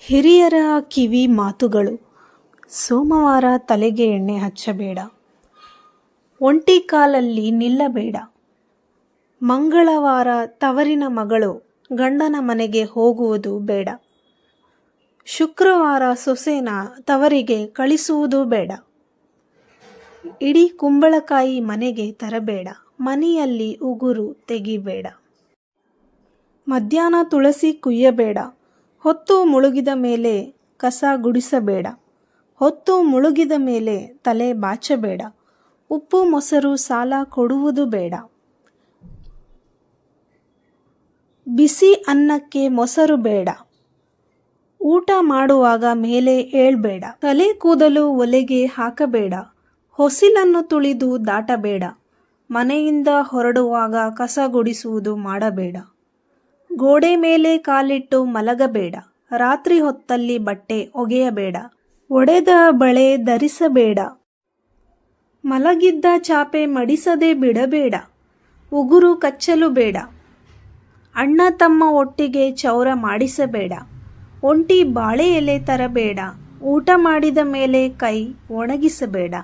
ಹಿರಿಯರ ಕಿವಿ ಮಾತುಗಳು. ಸೋಮವಾರ ತಲೆಗೆ ಎಣ್ಣೆ ಹಚ್ಚಬೇಡ. ಒಂಟಿ ಕಾಲಲ್ಲಿ ನಿಲ್ಲಬೇಡ. ಮಂಗಳವಾರ ತವರಿನ ಮಗಳು ಗಂಡನ ಮನೆಗೆ ಹೋಗುವುದು ಬೇಡ. ಶುಕ್ರವಾರ ಸೊಸೆನ ತವರಿಗೆ ಕಳಿಸುವುದು ಬೇಡ. ಇಡೀ ಕುಂಬಳಕಾಯಿ ಮನೆಗೆ ತರಬೇಡ. ಮನೆಯಲ್ಲಿ ಉಗುರು ತೆಗಿಬೇಡ. ಮಧ್ಯಾಹ್ನ ತುಳಸಿ ಕುಯ್ಯಬೇಡ. ಹೊತ್ತು ಮುಳುಗಿದ ಮೇಲೆ ಕಸ ಗುಡಿಸಬೇಡ. ಹೊತ್ತು ಮುಳುಗಿದ ಮೇಲೆ ತಲೆ ಬಾಚಬೇಡ. ಉಪ್ಪು ಮೊಸರು ಸಾಲ ಕೊಡುವುದು ಬೇಡ. ಬಿಸಿ ಅನ್ನಕ್ಕೆ ಮೊಸರು ಬೇಡ. ಊಟ ಮಾಡುವಾಗ ಮೇಲೆ ಏಳ್ಬೇಡ. ತಲೆ ಕೂದಲು ಒಲೆಗೆ ಹಾಕಬೇಡ. ಹೊಸಿಲನ್ನು ತುಳಿದು ದಾಟಬೇಡ. ಮನೆಯಿಂದ ಹೊರಡುವಾಗ ಕಸ ಗುಡಿಸುವುದು ಮಾಡಬೇಡ. ಗೋಡೆ ಮೇಲೆ ಕಾಲಿಟ್ಟು ಮಲಗಬೇಡ. ರಾತ್ರಿ ಹೊತ್ತಲ್ಲಿ ಬಟ್ಟೆ ಒಗೆಯಬೇಡ. ಒಡೆದ ಬಳೆ ಧರಿಸಬೇಡ. ಮಲಗಿದ್ದ ಚಾಪೆ ಮಡಿಸದೆ ಬಿಡಬೇಡ. ಉಗುರು ಕಚ್ಚಲು ಬೇಡ. ಅಣ್ಣ ತಮ್ಮ ಒಟ್ಟಿಗೆ ಚೌರ ಮಾಡಿಸಬೇಡ. ಒಂಟಿ ಬಾಳೆ ಎಲೆ ತರಬೇಡ. ಊಟ ಮಾಡಿದ ಮೇಲೆ ಕೈ ಒಣಗಿಸಬೇಡ.